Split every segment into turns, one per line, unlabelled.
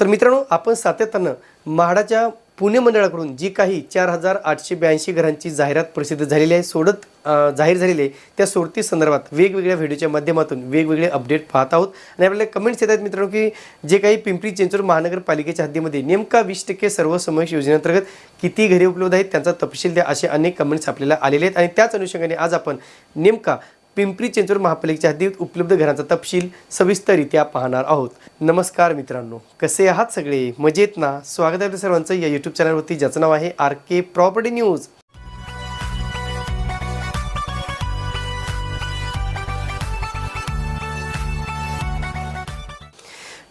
तर मित्रांनो आपण सातत्यानं म्हाडाच्या पुणे मंडळाकडून जी काही चार हजार आठशे ब्याऐंशी घरांची जाहिरात प्रसिद्ध झालेली आहे सोडत जाहीर झालेली आहे त्या सोडती संदर्भात वेगवेगळ्या व्हिडिओच्या माध्यमातून वेगवेगळे अपडेट पाहत आहोत. आणि आपल्याला कमेंट्स येत आहेत मित्रांनो की जे काही पिंपरी चिंचवड महानगरपालिकेच्या हद्दीमध्ये नेमका वीस टक्के सर्वसमावेश योजनेअंतर्गत किती घरे उपलब्ध आहेत त्यांचा तपशील द्या असे अनेक कमेंट्स आपल्याला आलेले आहेत. आणि त्याच अनुषंगाने आज आपण नेमका पिंपरी चिंचवड महापालिकेच्या हद्दीत उपलब्ध घरांचा तपशील सविस्तररित्या पाहणार आहोत. नमस्कार मित्रांनो कसे आहात सगळे? मजेत ना? स्वागत आहे सर्वांचं या यूट्यूब चॅनलवरती ज्याचं नाव आहे आर के प्रॉपर्टी न्यूज.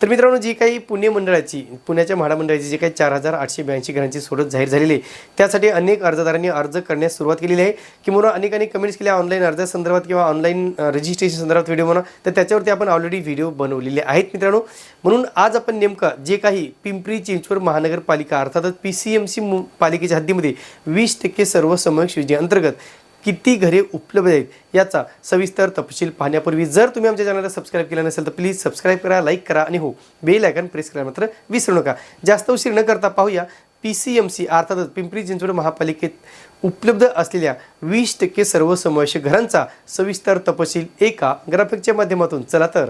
तर मित्रांनो जी काही पुणे मंडळाची पुण्याच्या महामंडळाची जी काही चार हजार आठशे ब्याऐंशी घरांची सोडत जाहीर झालेली आहे त्यासाठी अनेक अर्जदारांनी अर्ज करण्यास सुरुवात केलेली आहे. किंवा अनेकांनी कमेंट्स केल्या ऑनलाईन अर्जासंदर्भात किंवा ऑनलाईन रजिस्ट्रेशन संदर्भात व्हिडिओ म्हणा तर त्याच्यावरती आपण ऑलरेडी व्हिडिओ बनवलेले आहेत मित्रांनो. म्हणून आज आपण नेमकं जे काही पिंपरी चिंचवड महानगरपालिका अर्थातच पी सी एम सी पालिकेच्या हद्दीमध्ये वीस टक्के सर्वसमावेश योजनेअंतर्गत किती घरे उपलब्ध आहेत याचा सविस्तर तपशील पाहण्यापूर्वी जर तुम्ही आमच्या चॅनलला सबस्क्राईब केलं नसेल तर प्लीज सबस्क्राईब करा लाईक करा आणि हो बेल आयकन प्रेस करा मात्र विसरू नका. जास्त उशीर न करता पाहूया पी सी एम सी अर्थातच पिंपरी चिंचवड महापालिकेत उपलब्ध असलेल्या वीस टक्के सर्वसमावेशक घरांचा सविस्तर तपशील एका ग्राफिकच्या माध्यमातून. चला तर.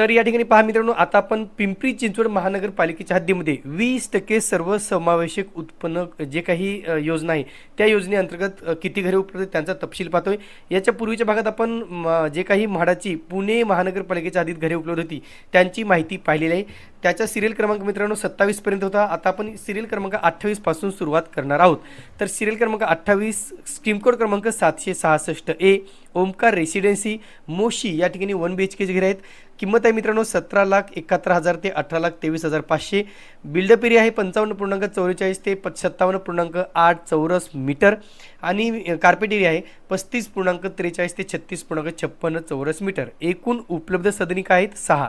तर या ठिकाणी पहा मित्रांनो आता आपण पिंपरी चिंचवड महानगरपालिकेच्या हद्दीमध्ये वीस टक्के सर्व समावेशक उत्पन्न जे काही योजना आहे त्या योजनेअंतर्गत किती घरे उपलब्ध आहेत त्यांचा तपशील पाहतोय. याच्या पूर्वीच्या भागात आपण म, जे काही म्हाडाची पुणे महानगरपालिकेच्या हद्दीत घरे उपलब्ध होती त्यांची माहिती पाहिलेली आहे. त्याचा सिरियल क्रमांक मित्रांनो सत्तावीसपर्यंत होता. आता आपण सिरियल क्रमांक अठ्ठावीसपासून सुरुवात करणार आहोत. तर सिरियल क्रमांक अठ्ठावीस स्कीम कोड क्रमांक सातशे सहासष्ट ए ओमकार रेसिडेन्सी मोशी या ठिकाणी वन बी एच केचे घरे आहेत. किंमत आहे मित्रांनो सतरा लाख एकाहत्तर हजार ते अठरा लाख तेवीस हजार पाचशे. बिल्डअप एरिया आहे पंचावन्न पूर्णांक चौवेचाळीस ते प सत्तावन्न पूर्णांक आठ चौरस मीटर. आणि कार्पेट एरिया आहे पस्तीस पूर्णांक त्रेचाळीस ते छत्तीस पूर्णांक छप्पन्न चौरस मीटर. एकूण उपलब्ध सदनिका आहेत सहा.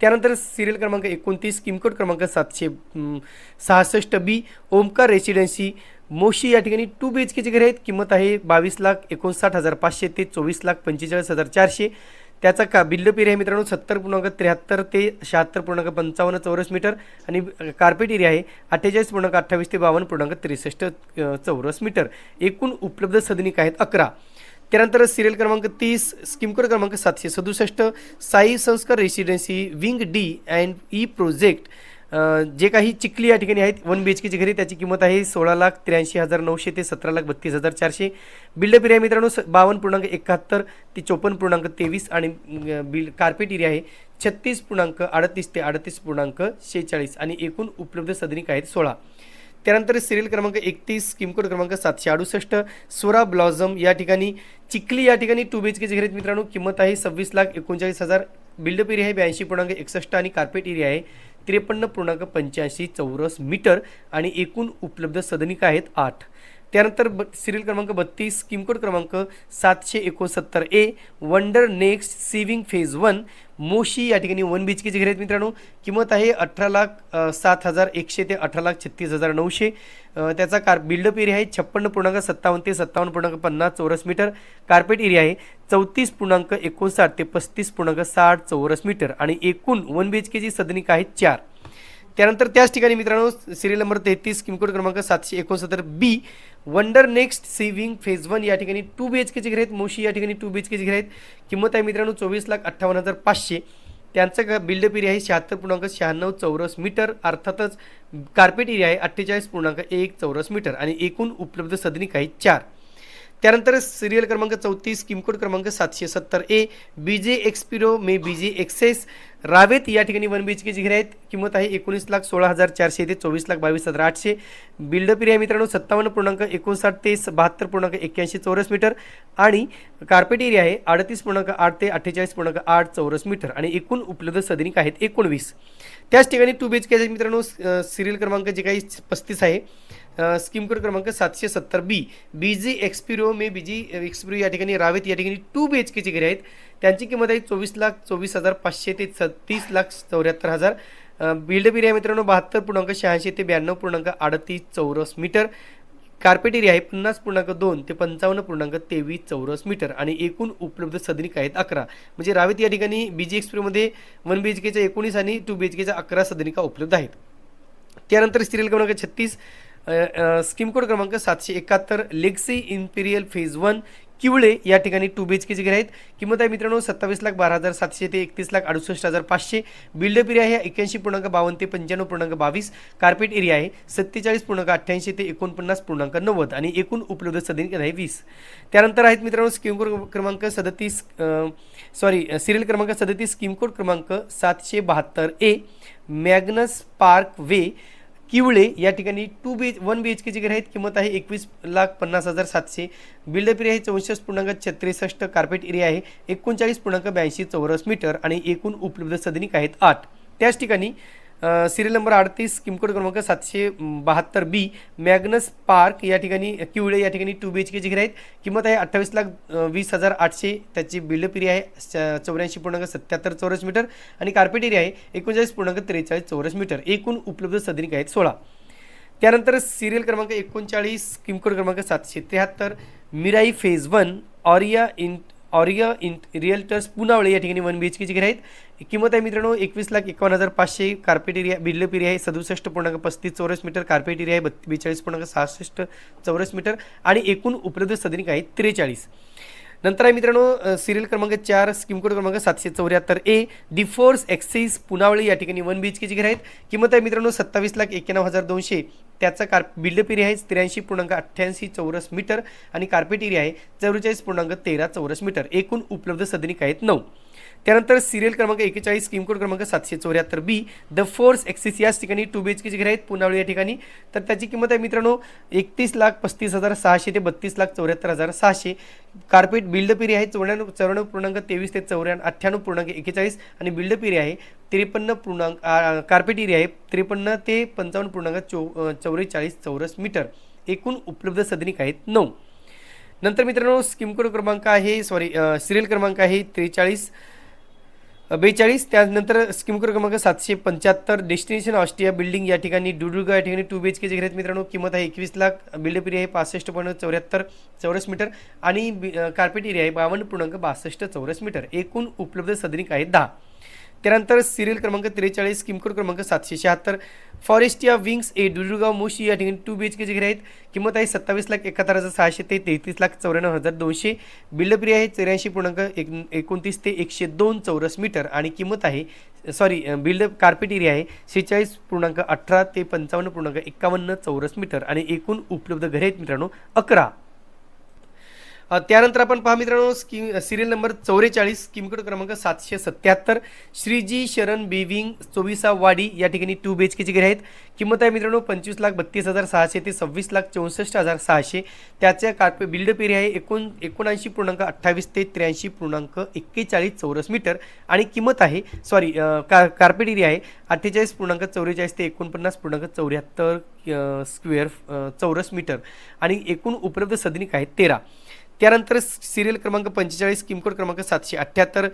त्यानंतर सिरियल क्रमांक एकोणतीस स्कीमकोड क्रमांक सातशे सहासष्ट बी ओमकार रेसिडेन्सी मोशी या ठिकाणी टू बी एच केचे घर आहेत. किंमत आहे बावीस लाख एकोणसाठ हजार पाचशे ते चोवीस लाख पंचेचाळीस हजार चारशे. त्याचा का बिल्ड आहे मित्रांनो सत्तर पूर्णांक त्र्याहत्तर ते शहात्तर पूर्णांक पंचावन्न चौरस मीटर आणि कार्पेट एरिया आहे अठ्ठेचाळीस पूर्णांक अठ्ठावीस ते बावन्न पूर्णांक त्रेसष्ट चौरस मीटर. एकूण उपलब्ध सदनिक आहेत अकरा. त्यानंतर सिरियल क्रमांक तीस स्कीम क्रमांक सातशे सदुसष्ट Sai Sanskar residency wing D and E project जे काही चिखली या ठिकाणी आहेत वन बी एच केची घरी त्याची किंमत आहे सोळा लाख त्र्याऐंशी हजार नऊशे ते सतरा लाख बत्तीस हजार चारशे. बिल्डअप एरिया मित्रांनो स बावन्न पूर्णांक एकाहत्तर ते चोपन्न पूर्णांक तेवीस आणि बिल कार्पेट एरिया आहे छत्तीस पूर्णांक अडतीस ते अडतीस पूर्णांक शेहेचाळीस आणि एकूण उपलब्ध सदनिक आहेत सोळा. त्यानंतर सिरियल क्रमांक एकतीस किमकोड क्रमांक सातशे अडुसष्ट सोरा ब्लॉझम या ठिकाणी चिखली या ठिकाणी टू बी एच केची घरी मित्रांनो किंमत आहे सव्वीस लाख एकोणचाळीस हजार. बिल्डअप एरिया आहे ब्याऐंशी पूर्णांक एकसष्ट आणि कार्पेट एरिया आहे त्रेपन्न पूर्णांक पंच्याऐंशी चौरस मीटर आणि एकूण उपलब्ध सदनिका आहेत आठ. त्यानंतर ब सिरियल क्रमांक बत्तीस किमकोड क्रमांक सातशे एकोणसत्तर A wonder next saving phase one Moshi या ठिकाणी वन बी एच केचे घर आहेत मित्रांनो किंमत आहे अठरा लाख सात हजार एकशे ते अठरा लाख छत्तीस हजार नऊशे. त्याचा कार बिल्डअप एरिया आहे छप्पन्न पूर्णांक सत्तावन्न ते सत्तावन्न पूर्णांक पन्नास चौरस मीटर. कार्पेट एरिया आहे चौतीस पूर्णांक एकोणसाठ ते पस्तीस पूर्णांक साठ चौरस मीटर. आणि एकूण वन बी एच केची सदनिका आहेत चार. त्यानंतर त्याच ठिकाणी मित्रांनो सिरियल नंबर तेहतीस किमकोड क्रमांक सातशे एकोणसत्तर B wonder next saving phase one या ठिकाणी टू बी एच केचे घर आहेत मोशी या ठिकाणी टू बी एच केचे घर आहेत किंमत आहे मित्रांनो चोवीस लाख अठ्ठावन्न हजार पाचशे. त्यांचं का बिल्डअप एरिया आहे शहात्तर पूर्णांक शहाण्णव चौरस मीटर अर्थातच कार्पेट एरिया आहे अठ्ठेचाळीस पूर्णांक एक चौरस मीटर आणि एकूण उपलब्ध सदनिक आहेत चार. त्यानंतर सिरियल क्रमांक चौतीस किमकोड क्रमांक सातशे सत्तर A B J एक्सपिरो may B J access Ravet या ठिकाणी वन बी एच केची घरे आहेत. किंमत आहे एकोणीस लाख सोळा हजार चारशे ते चोवीस लाख बावीस हजार आठशे. बिल्डअप एरिया मित्रांनो सत्तावन्न पूर्णांक एकोणसाठ ते बहात्तर पूर्णांक एक्क्याऐंशी चौरस मीटर. आणि कार्पेट एरिया आहे अडतीस पूर्णांक आठ ते अठ्ठेचाळीस पूर्णांक आठ चौरस मीटर. आणि एकूण उपलब्ध सदनिक आहेत एकोणवीस. त्याच ठिकाणी टू बी एच के मित्रांनो सिरियल क्रमांक जे काही पस्तीस आहे स्कीम कोड क्रमांक सातशे सत्तर बी बी जी एक्सपिरो मे बी जी एक्सपिरो या ठिकाणी रावेत या ठिकाणी टू बी एच केची घरे आहेत. त्यांची किंमत आहे चोवीस लाख चोवीस हजार पाचशे ते सत्तीस लाख चौऱ्याहत्तर हजार. बिल्डअप एरिया मित्रांनो बहात्तर पूर्णांक शहाऐंशी ते ब्याण्णव पूर्णांक अडतीस चौरस मीटर. कार्पेट एरिया आहे पन्नास पूर्णांक दोन ते पंचावन्न पूर्णांक तेवीस चौरस मीटर. आणि एकूण उपलब्ध सदनिक आहेत अकरा. म्हणजे रावेत या ठिकाणी बी जी एक्सप्रेमध्ये वन बी एच केच्या एकोणीस आणि टू बी एच केच्या अकरा सदनिका उपलब्ध आहेत. त्यानंतर सिरियल क्रमांक छत्तीस स्कीम कोड क्रमांक सातशे एकाहत्तर Lexi imperial phase one Kiwale या ठिकाणी टू बी एच केची घर आहेत. किंमत आहे मित्रांनो सत्तावीस लाख बारा हजार सातशे ते एकतीस लाख अडुसष्ट हजार पाचशे. बिल्डअप एरिया आहे एक्याऐंशी पूर्णांक बावन्न ते पंच्याण्णव पूर्णांक बावीस. कार्पेट एरिया आहे सत्तेचाळीस पूर्णांक अठ्ठ्याऐंशी ते एकोणपन्नास पूर्णांक नव्वद आणि एकूण उपलब्ध सदनिक आहे वीस. त्यानंतर आहेत मित्रांनो स्कीम कोड क्रमांक सदतीस सॉरी सिरियल क्रमांक सदतीस स्कीम कोड क्रमांक सातशे बहात्तर ए मॅग्नस पार्क वे किवळे या ठिकाणी two B H one B H केची घर आहेत. किंमत आहे एकवीस लाख पन्नास हजार सातशे. बिल्डअप एरिया आहे चौसष्ट पूर्णांक छत्रेसष्ट कार्पेट एरिया आहे. एकोणचाळीस पूर्णांक ब्याऐंशी चौरस मीटर आणि एकूण उपलब्ध सदनिक आहेत आठ. त्याच ठिकाणी सिरियल नंबर अडतीस किमकोड क्रमांक सातशे बहात्तर बी मॅग्नस पार्क या ठिकाणी किवळे या ठिकाणी टू बी एच केची घर आहेत. किंमत आहे अठ्ठावीस लाख वीस हजार आठशे. त्याची बिल्डअप एरिया आहे च- चौऱ्याऐंशी पूर्णांक सत्याहत्तर चौरस मीटर आणि कार्पेट एरिया आहे एकोणचाळीस पूर्णांक त्रेचाळीस चौरस मीटर एकूण उपलब्ध सदनिक आहेत सोळा. त्यानंतर सिरियल क्रमांक एकोणचाळीस किमकोड क्रमांक सातशे त्र्याहत्तर Mirai phase one Auria in Auria in realtors Punawale या ठिकाणी वन बी एच केची घर आहेत. किंमत आहे मित्रांनो एकवीस लाख एकावन्न हजार पाचशे कार्पेट एरिया बिल्डअप एरिया आहे सदुसष्ट पूर्णांक पस्तीस चौरस मीटर कार्पेट एरिया आहे बत्ती बेचाळीस पूर्णांक सहासष्ट चौरस मीटर आणि एकूण उपलब्ध सदनिक आहेत त्रेचाळीस. नंतर आहे मित्रांनो सिरियल क्रमांक चार स्कीम कोड क्रमांक सातशे चौऱ्याहत्तर ए डिफोर्स एक्सेस पुनावळी या ठिकाणी वन बी एच केची घर आहेत. किंमत आहे मित्रांनो सत्तावीस लाख एक्क्याण्णव हजार दोनशे त्याचा कार बिल्डअप एरिया आहे त्र्याऐंशी पूर्णांक अठ्ठ्याऐंशी चौरस मीटर आणि कार्पेट एरिया आहे चौवेचाळीस पूर्णांक तेरा चौरस मीटर. एकूण उपलब्ध सदनिक आहेत नऊ. त्यानंतर सिरियल क्रमांक एकेचाळीस स्कीम कोड क्रमांक सातशे चौऱ्याहत्तर बी द फोर्स एक्सिस याच ठिकाणी टू बी एच केची घर आहेत पुनावळी या ठिकाणी. तर त्याची किंमत आहे मित्रांनो एकतीस लाख पस्तीस हजार सहाशे ते बत्तीस लाख चौऱ्याहत्तर हजार सहाशे. कार्पेट बिल्ड एरिया आहे चौऱ्याण्णव चौऱ्याण्णव पूर्णांक तेवीस ते चौऱ्याण्णव अठ्ठ्याण्णव पूर्णांक एकेचाळीस आणि बिल्ड एरिया आहे त्रेपन्न पूर्णांक कार्पेट एरिया आहे त्रेपन्न ते पंचावन्न पूर्णांक चौ चौवेचाळीस चौरस मीटर. एकूण उपलब्ध सदनिक आहेत नऊ. नंतर मित्रांनो स्कीम कोड क्रमांक आहे सॉरी सिरियल क्रमांक आहे त्रेचाळीस बेचाळीस. त्यानंतर स्कीम कोड क्रमांक सातशे पंच्याहत्तर. डेस्टिनेशन ऑस्ट्रिया बिल्डिंग या ठिकाणी डुडुगा या ठिकाणी टू बी एच केचे घेत मित्रांनो किंमत आहे एकवीस लाख. बिल्डअप एरिया आहे पासष्ट पॉईंट चौऱ्याहत्तर चौरस मीटर. आणि कार्पेट एरिया आहे बावन्न पूर्णांक बासष्ट चौरस मीटर. एकूण उपलब्ध सदनिक आहेत दहा. त्यानंतर सिरियल क्रमांक त्रेचाळीस किमकोड क्रमांक सातशे शहात्तर फॉरेस्ट या विंग्स ए डुडुगाव मोशी या ठिकाणी टू बी एच केचे घर आहेत. किंमत आहे सत्तावीस लाख एकाहत्तर हजार सहाशे ते तेहतीस लाख चौऱ्याण्णव हजार दोनशे. बिल्डप्रिय आहे चौऱ्याऐंशी पूर्णांक एक एकोणतीस ते एकशे दोन चौरस मीटर. आणि किंमत आहे सॉरी बिल्डअप कार्पेट एरिया आहे शेहेचाळीस पूर्णांक अठरा ते पंचावन्न पूर्णांक एकावन्न चौरस मीटर. आणि एकूण उपलब्ध घरे आहेत मित्रांनो अकरा. त्यानंतर आपण पहा मित्रांनो स्कीम सिरियल नंबर चौवेचाळीस स्कीमकोड क्रमांक सातशे सत्याहत्तर श्रीजी शरण बेविंग चोवीसा वाडी या ठिकाणी टू बी एच केची घरे आहेत. किंमत आहे मित्रांनो पंचवीस लाख बत्तीस हजार सहाशे ते सव्वीस लाख चौसष्ट हजार सहाशे. त्याच्या कार्पे बिल्डअप एरिया आहे एकोण एकोणऐंशी पूर्णांक अठ्ठावीस ते त्र्याऐंशी पूर्णांक एक्केचाळीस चौरस मीटर. आणि किंमत आहे सॉरी का कार्पेट एरिया आहे अठ्ठेचाळीस पूर्णांक चौवेचाळीस ते एकोणपन्नास पूर्णांक चौऱ्याहत्तर स्क्वेअर चौरस मीटर आणि एकूण उपलब्ध सदनिक आहेत तेरा. त्यानंतर सिरियल क्रमांक पंचेचाळीस किमकोड क्रमांक सातशे अठ्ठ्याहत्तर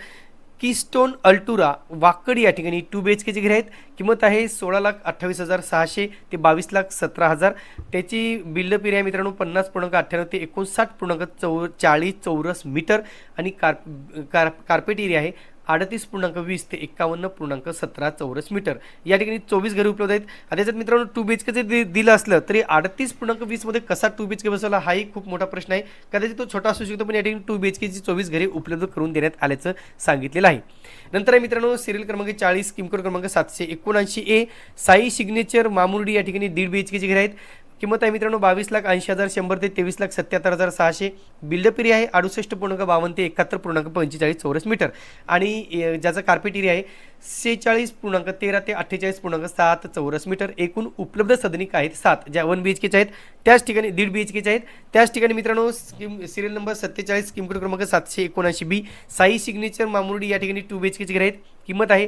कीस्टोन अल्टुरा वाकड या ठिकाणी टू बी एच केची घर आहेत. किंमत आहे सोळा लाख अठ्ठावीस हजार सहाशे ते बावीस लाख सतरा हजार. त्याची बिल्ड पिर्या मित्रांनो पन्नास पूर्णांक अठ्ठ्याण्णव ते एकोणसाठ पूर्णांक चौ चाळीस चौरस मीटर आणि कार्प कार कार्पेट एरिया आहे. अडतीस पूर्णांक वीस ते एकावन्न पूर्णांक सतरा चौरस मीटर. या ठिकाणी चोवीस घरे उपलब्ध आहेत. आता त्याच्यात मित्रांनो टू बी एच के जरी दिलं असलं तरी अडतीस पूर्णांक वीसमध्ये कसा टू बी एच के बसवला हाही खूप मोठा प्रश्न आहे. कदाचित तो छोटा असू शकतो पण या ठिकाणी टू बी एच केची चोवीस घरे उपलब्ध करून देण्यात आल्याचं सांगितलेलं आहे. नंतर आहे मित्रांनो सिरियल क्रमांक चाळीस किमकोड क्रमांक सातशे एकोणऐंशी ए साई सिग्नेचर मामुर्डी या ठिकाणी दीड बी एच केची घरी आहेत. किंमत आहे मित्रांनो बावीस लाख ऐंशी हजार शंभर ते तेवीस लाख सत्याहत्तर हजार सहाशे. बिल्डअप एरिया आहे अडुसष्ट पूर्णांक बावन्न ते एकाहत्तर पूर्णांक पंचेचाळीस चौरस मीटर. आणि ज्याचा कार्पेट एरिया आहे सेहेचाळीस पूर्णांक तेरा ते अठ्ठेचाळीस पूर्णांक सात चौरस मीटर. एकूण उपलब्ध सदनिक आहेत सात ज्या वन बी एच केच्या आहेत. त्याच ठिकाणी दीड बी एच केच्या आहेत. त्याच ठिकाणी मित्रांनो स्कीम सिरियल नंबर सत्तेचाळीस स्कीम क्रमांक सातशे एकोणऐंशी बी साई सिग्नेचर मामुर्डी या ठिकाणी टू बी एच केचे घर आहेत किंमत आहे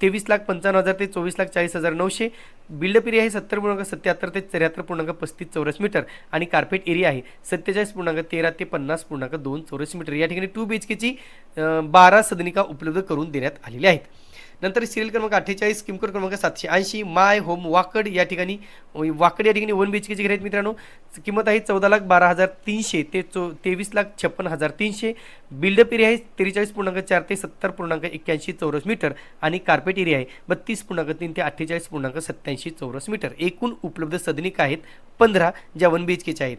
तेवीस लाख पंचावन्न हजार ते चोवीस लाख चाळीस हजार नऊशे. बिल्डअप एरिया आहे सत्तर पूर्णांक सत्याहत्तर ते त्र्याहत्तर पूर्णांक पस्तीस चौरस मीटर आणि कार्पेट एरिया आहे. सत्तेचाळीस पूर्णांक तेरा ते पन्नास पूर्णांक दोन चौरस मीटर. या ठिकाणी टू बी एच केची बारा सदनिका उपलब्ध करून देण्यात आलेल्या आहेत. नंतर सिरियल क्रमांक अठ्ठेचाळीस किमकोर क्रमांक सातशे ऐंशी माय होम वाकड या ठिकाणी वाकड या ठिकाणी वन बी एच केची घर आहेत मित्रांनो. किंमत आहे चौदा लाख बारा हजार तीनशे ते चो तेवीस लाख छप्पन हजार तीनशे. बिल्डअप एरिया आहे त्रेचाळीस पूर्णांक चार ते सत्तर पूर्णांक एक्क्याऐंशी चौरस मीटर आणि कार्पेट एरिया आहे बत्तीस पूर्णांक तीन ते अठ्ठेचाळीस पूर्णांक सत्त्याऐंशी चौरस मीटर. एकूण उपलब्ध सदनिक आहेत पंधरा ज्या वन बी एच केच्या आहेत.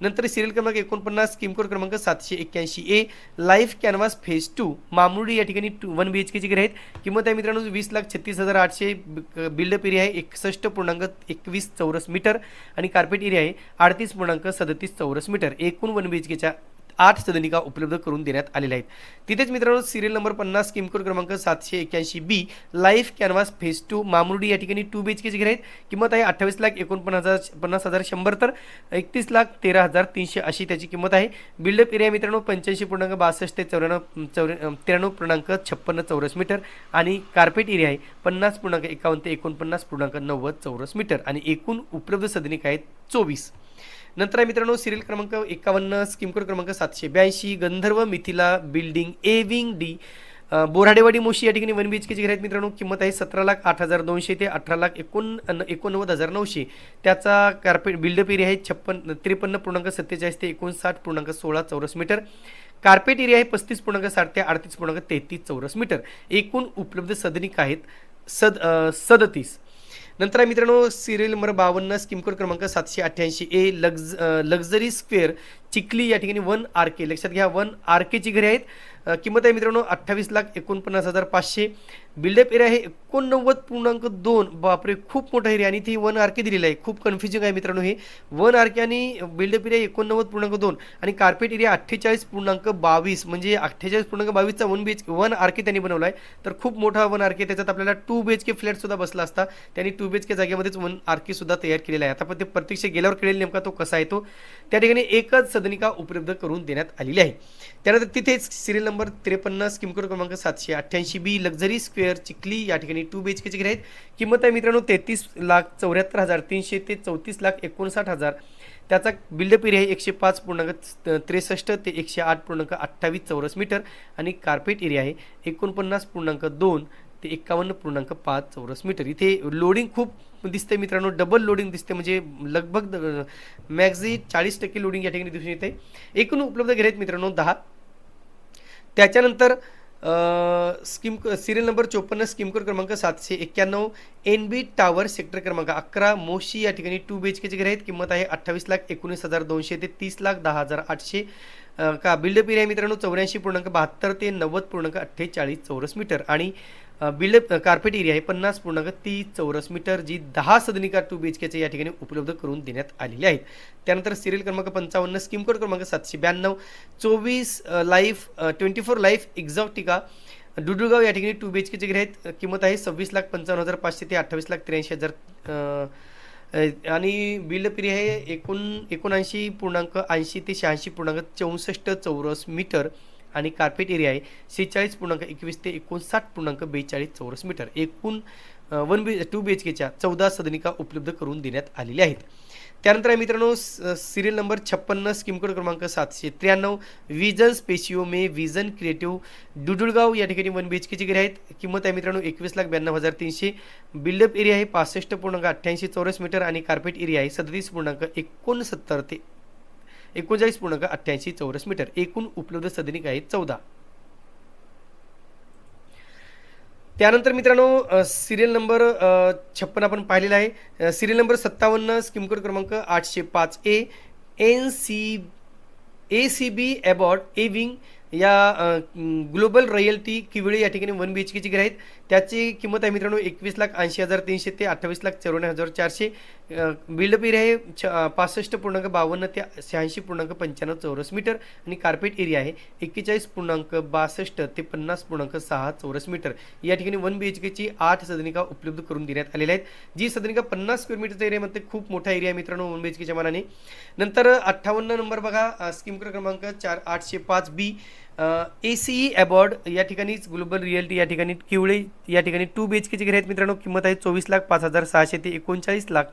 नंतर सिरियल क्रमांक एकोणपन्नास किमकोर क्रमांक सातशे एक्क्याऐंशी A life canvas phase two Mamurdi या ठिकाणी टू वन बी एच केची घर आहेत. किंमत आहे मित्रांनो वीस लाख छत्तीस हजार आठशे बिल्डअप एरिया आहे एकसष्ट पूर्णांक एकवीस चौरस मीटर आणि कार्पेट एरिया आहे अडतीस पूर्णांक सदतीस चौरस मीटर. एकूण वन बी एच केच्या आठ सदनिका उपलब्ध करून देण्यात आलेल्या आहेत. तिथेच मित्रांनो सिरियल नंबर पन्नास किमकोड क्रमांक सातशे एक्क्याऐंशी B life canvas phase two Mamurdi या ठिकाणी टू बी एच केची घर आहेत. किंमत आहे अठ्ठावीस लाख एकोणपन्नास हजार पन्नास हजार शंभर तर एकतीस लाख तेरा हजार तीनशे अशी त्याची किंमत आहे. बिल्डअप एरिया मित्रांनो पंच्याऐंशी पूर्णांक बासष्ट ते चौऱ्याण्णव चौऱ्या त्र्याण्णव पूर्णांक छप्पन्न चौरस मीटर आणि कार्पेट एरिया आहे पन्नास पूर्णांक एकावन्न ते एकोणपन्नास पूर्णांक नव्वद चौरस मीटर आणि एकूण उपलब्ध सदनिक आहेत चोवीस. नंतर आहे मित्रांनो सिरियल क्रमांक एकावन्न स्कीम कोड क्रमांक सातशे ब्याऐंशी Gandharva Mithila building A wing D Boradewadi Moshi या ठिकाणी वन बी एच केची घर आहेत मित्रांनो. किंमत आहे सतरा लाख आठ हजार दोनशे ते अठरा लाख एकोण एकोणनव्वद हजार नऊशे. त्याचा कार्पेट बिल्डअप एरिया आहे छप्पन त्रेपन्न पूर्णांक सत्तेचाळीस ते एकोणसाठ पूर्णांक सोळा चौरस मीटर. कार्पेट एरिया आहे पस्तीस पूर्णांक साठ ते अडतीस पूर्णांक तेहतीस चौरस मीटर. एकूण उपलब्ध सदनिक आहेत सद सदतीस. नंतर आहे मित्रांनो सिरियल नंबर बावन्न स्किमकोड क्रमांक सातशे अठ्ठ्याऐंशी A lux luxury square Chikhli या ठिकाणी वन आर के लक्षात घ्या वन आर केची घरे आहेत. किंमत आहे मित्रांनो अठ्ठावीस लाख एकोणपन्नास हजार पाचशे. बिल्डअप एरिया आहे एकोणनव्वद पूर्णांक दोन. बापरे खूप मोठा एरिया आणि ती वन आर के दिलेला आहे. खूप कन्फ्युजिंग आहे मित्रांनो हे. वन आर के आणि बिल्डअप एरिया एकोणनव्वद पूर्णांक दोन. आणि कार्पेट एरिया अठ्ठेचाळीस पूर्णांक बावीस. म्हणजे अठ्ठेचाळीस पूर्णांक बावीसचा one B H one R K त्यांनी बनवला आहे तर खूप मोठा वन आर के त्याच्यात आपल्याला टू बी एच के फ्लॅटसुद्धा बसला असता. त्यांनी टू बी एच के जागेमध्येच वन आर के सुद्धा तयार केलेला आहे. आता पण ते प्रत्यक्ष गेल्यावर कळेल नेमका तो कसा येतो त्या ठिकाणी एकच सदनिका उपलब्ध करून देण्यात आलेली आहे. त्यानंतर तिथेच सिरियल नंबर त्रेपन्न स्कीम कोड क्रमांक सातशे अठ्ठ्याऐंशी बी लक्झरी स्क्वेअर चिखली या ठिकाणी टू बी एच केचे घर आहेत. किंमत आहे मित्रांनो तेहतीस लाख चौऱ्याहत्तर हजार तीनशे ते चौतीस लाख एकोणसाठ हजार. त्याचा बिल्डअप एरिया आहे एकशे पाच पूर्णांक त्रेसष्ट ते एकशे आठ पूर्णांक अठ्ठावीस चौरस मीटर. आणि कार्पेट एरिया आहे एकोणपन्नास पूर्णांक दोन. ते एकावन्न पूर्णांक पाच चौरस मीटर. इथे लोडिंग खूप दिसते मित्रांनो डबल लोडिंग दिसते म्हणजे लगभग मॅक्झी चाळीस टक्के लोडिंग या ठिकाणी दिसून येते एकूण उपलब्ध घेत आहेत मित्रांनो दहा. त्याच्यानंतर स्कीम सिरियल नंबर चोपन्न स्कीमकोड क्रमांक सातशे एक्क्याण्णव एन बी टावर सेक्टर क्रमांक अकरा मोशी या ठिकाणी टू बी एच केचे घर आहेत. किंमत आहे अठ्ठावीस लाख एकोणीस हजार दोनशे ते तीस लाख दहा हजार आठशे. का बिल्डअप एरिया मित्रांनो चौऱ्याऐंशी पूर्णांक बहात्तर ते नव्वद पूर्णांक अठ्ठेचाळीस चौरस मीटर. आणि बिल्ड कार्पेट एरिया आहे पन्नास पूर्णांक तीस चौरस मीटर जी दहा सदनिका टू बी एच केचे या ठिकाणी उपलब्ध करून देण्यात आलेले आहेत. त्यानंतर सिरियल क्रमांक पंचावन्न स्कीम कोड क्रमांक सातशे ब्याण्णव चोवीस life twenty four life Exotica Dudugaon या ठिकाणी टू बी एच केचे घर आहेत. किंमत आहे सव्वीस लाख पंचावन्न हजार पाचशे ते अठ्ठावीस लाख त्र्याऐंशी हजार आणि बिल पिरिया आहे एकूण एकोणऐंशी पूर्णांक ऐंशी ते शहाऐंशी पूर्णांक चौसष्ट चौरस मीटर आणि कार्पेट एरिया आहे. सेहेचाळीस पूर्णांक एकवीस ते एकोणसाठ पूर्णांक बेचाळीस चौरस मीटर. एकूण one B two B H केच्या चौदा सदनिका उपलब्ध करून देण्यात आलेल्या आहेत. त्यानंतर आहे मित्रांनो सिरियल नंबर छप्पन्न स्किमकोड क्रमांक सातशे त्र्याण्णव विजन स्पेशिओ मे विजन क्रिएटिव्ह डुडुळगाव या ठिकाणी वन बी एच केची घरे आहेत. किंमत आहे मित्रांनो एकवीस लाख ब्याण्णव हजार तीनशे. बिल्डअप एरिया आहे पासष्ट पूर्णांक अठ्ठ्याऐंशी चौरस मीटर आणि कार्पेट एरिया आहे सदतीस पूर्णांक एकोणसत्तर ते एकोणचाळीस पूर्णांक अठ्ठ्याऐंशी चौरस मीटर. एकूण उपलब्ध सदनिक आहेत चौदा. त्यानंतर मित्रांनो सिरियल नंबर छप्पन आपण पाहिलेला आहे. सिरियल नंबर सत्तावन्न स्किमकोड क्रमांक आठशे पाच A N C A C B abode A wing या ग्लोबल रॉयल्टी किवळे या ठिकाणी वन बी एच केची घर आहेत. त्याची किंमत आहे मित्रांनो एकवीस लाख ऐंशी हजार तीनशे ते अठ्ठावीस लाख चौऱ्याण्णव हजार चारशे. बिल्डअप एरिया आहे छ पासष्ट पूर्णांक बावन्न ते शहाऐंशी पूर्णांक पंच्याण्णव चौरस मीटर आणि कार्पेट एरिया आहे एक्केचाळीस पूर्णांक बासष्ट ते पन्नास पूर्णांक सहा चौरस मीटर. या ठिकाणी वन बी एच केची आठ सदनिका उपलब्ध करून देण्यात आलेल्या आहेत. जी सदनिका पन्नास स्क्वेअर मीटरचा एरियामध्ये खूप मोठा एरिया आहे मित्रांनो वन बी एच केच्या मानाने. नंतर अठ्ठावन्न नंबर बघा स्कीम क्रमांक चार आठशे पाच बी ए सी ई अबॉर्ड या ठिकाणीच ग्लोबल रिअल्टी या ठिकाणी किवळे या ठिकाणी टू बी एच केचे घरे आहेत मित्रांनो. किंमत आहे चोवीस लाख पाच हजार सहाशे ते एकोणचाळीस लाख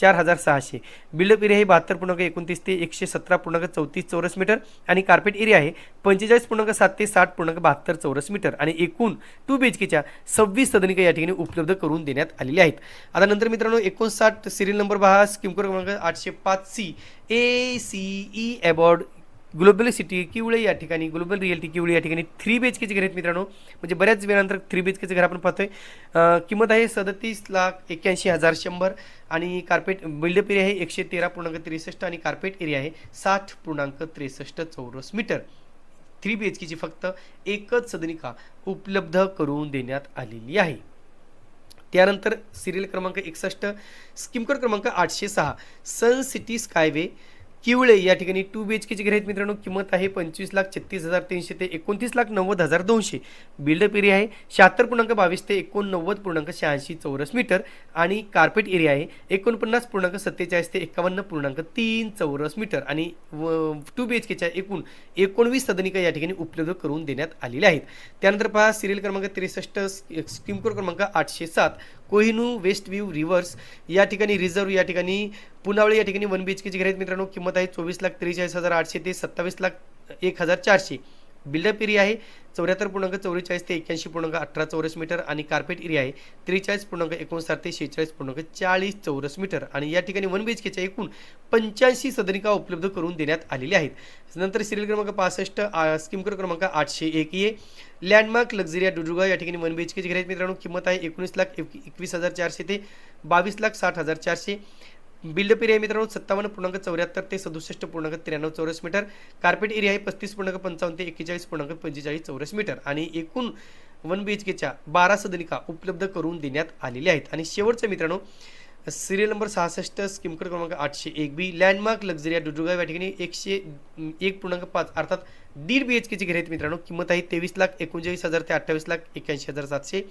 चार हजार सहाशे. बिल्डअप एरिया आहे बहात्तर पूर्णांक एकोणतीस ते एकशे सतरा पूर्णांक चौतीस चौरस मीटर आणि कार्पेट एरिया आहे पंचेचाळीस पूर्णांक सात ते साठ पूर्णांक बहात्तर चौरस मीटर आणि एकूण टू बी एच केच्या सव्वीस सदनिका या ठिकाणी उपलब्ध करून देण्यात आलेली आहेत. आता नंतर मित्रांनो एकोणसाठ सिरियल नंबर पहा. स्किमकोर क्रमांक आठशे पाच C A C E abode global city Kiwale या ठिकाणी ग्लोबल रिअल्टी किवळे या ठिकाणी थ्री बी एच केचे घर आहेत मित्रांनो. म्हणजे बऱ्याच वेळानंतर थ्री बी एच केचं घर आपण पाहतोय. किंमत आहे सदतीस लाख एक्क्याऐंशी हजार शंभर आणि कार्पेट बिल्डअप एरिया आहे एकशे तेरा पूर्णांक त्रेसष्ट आणि कार्पेट एरिया आहे साठ पूर्णांक त्रेसष्ट चौरस मीटर. थ्री बी एच केची फक्त एकच सदनिका उपलब्ध करून देण्यात आलेली आहे. त्यानंतर सिरियल क्रमांक एकसष्ट स्किमकोड क्रमांक आठशे सहा सन सिटी स्कायवे किवळे या ठिकाणी टू बी एच केची घर आहेत मित्रांनो. किंमत आहे पंचवीस लाख छत्तीस हजार तीनशे ते एकोणतीस लाख नव्वद हजार दोनशे. बिल्डअप एरिया आहे. शहात्तर पूर्णांक बावीस ते एकोणनव्वद पूर्णांक शहाऐंशी चौरस मीटर. आणि कार्पेट एरिया आहे. एकोणपन्नास पूर्णांक सत्तेचाळीस ते एकावन्न पूर्णांक तीन चौरस मीटर. आणि टू बी एच केच्या एकूण एकोणवीस सदनिका या ठिकाणी उपलब्ध करून देण्यात आलेल्या आहेत. त्यानंतर पहा सिरियल क्रमांक त्रेसष्ट स्कीम कोड क्रमांक आठशे सात. कोहिनू वेस्ट व्ह्यू रिव्हर्स या ठिकाणी रिझर्व या ठिकाणी पुनावळी या ठिकाणी वन बी एच केची घर आहेत मित्रांनो किंमत आहे चोवीस लाख त्रेचाळीस हजार आठशे ते सत्तावीस लाख एक हजार चारशे. बिल्डअप एरिया आहे. चौऱ्याहत्तर पूर्णांक चौवेचाळीस ते एक्क्याऐंशी पूर्णांक अठरा चौरस मीटर आणि कार्पेट एरिया आहे. त्रेचाळीस पूर्णांक एकोणसाठ ते शेहेचाळीस पूर्णांक चाळीस चौरस मीटर आणि या ठिकाणी वन बी एच केच्या एकूण पंच्याऐंशी सदनिका उपलब्ध करून देण्यात आलेल्या आहेत. नंतर सिरियल क्रमांक पासष्ट स्कीम क्रमांक आठशे एक ए. लँडमार्क लक्झरिया डुडुगा या ठिकाणी वन बी एच केची घर मित्रांनो किंमत आहे एकोणीस लाख एक एकवीस हजार चारशे ते बावीस लाख साठ हजार चारशे. बिल्ड एरिया मित्रांनो सत्तावन्न पूर्णांक चौऱ्याहत्तर ते सदुसष्ट पूर्णांक त्र्याण्णव चौरस मीटर. कार्पेट एरिया आहे पस्तीस पूर्णांक पंचावन्न ते एक्केचाळीस पूर्णांक पंचेचाळीस चौरस मीटर. आणि एकूण वन बी एच केच्या बारा सदनिका उपलब्ध करून देण्यात आलेल्या आहेत. आणि शेवटचं मित्रांनो सिरियल नंबर सहासष्ट स्कीम कोड क्रमांक आठशे एक बी लँडमार्क लक्झरिया डुडुगाव या ठिकाणी एकशे एक पूर्णांक पाच अर्थात दीड बी एच केची घर आहेत मित्रांनो किंमत आहे तेवीस लाख एकोणचाळीस हजार ते अठ्ठावीस लाख एक्याऐंशी हजार सातशे.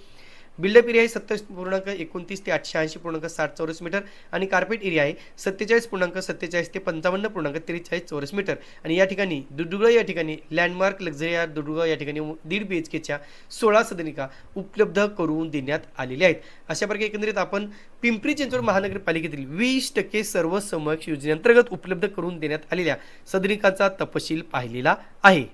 बिल्डअप एरिया आहे सत्तर पूर्णांक एकोणतीस ते आठशे ऐंशी पूर्णांक साठ चौरस मीटर आणि कार्पेट एरिया आहे सत्तेचाळीस पूर्णांक सत्तेचाळीस ते पंचावन्न पूर्णांक त्रेचाळीस चौरस मीटर. आणि या ठिकाणी दुडुगळ या ठिकाणी लँडमार्क लक्झरिया दुडुगळ या ठिकाणी दीड बी एच केच्या सोळा सदनिका उपलब्ध करून देण्यात आलेल्या आहेत. अशा प्रकारे एकंदरीत आपण पिंपरी चिंचवड महानगरपालिकेतील वीस टक्के सर्व समक्ष योजनेअंतर्गत उपलब्ध करून देण्यात आलेल्या सदनिकाचा तपशील पाहिलेला आहे.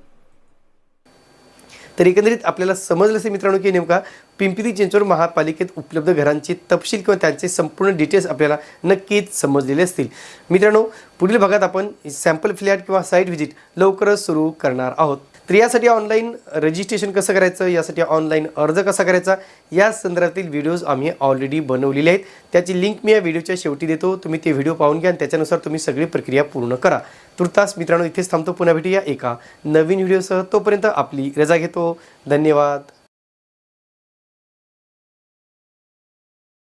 तर एकंदरीत आपल्याला समजलं असेल मित्रांनो की नेमका पिंपरी चिंचवड महापालिकेत उपलब्ध घरांचे तपशील किंवा त्यांचे संपूर्ण डिटेल्स आपल्याला नक्कीच समजलेले असतील. मित्रांनो पुढील भागात आपण सॅम्पल फ्लॅट किंवा साईट व्हिजिट लवकरच सुरू करणार आहोत. तर यासाठी ऑनलाईन रजिस्ट्रेशन कसं करायचं? यासाठी ऑनलाईन अर्ज कसा करायचा? या संदर्भातील व्हिडिओज आम्ही ऑलरेडी बनवलेले आहेत. त्याची लिंक मी या व्हिडिओच्या शेवटी देतो. तुम्ही ते व्हिडिओ पाहून घ्या आणि त्याच्यानुसार तुम्ही सगळी प्रक्रिया पूर्ण करा. तुर्तास मित्रांनो इथेच थांबतो. पुन्हा भेटूया एका नवीन व्हिडिओसह तोपर्यंत आपली रजा घेतो. धन्यवाद.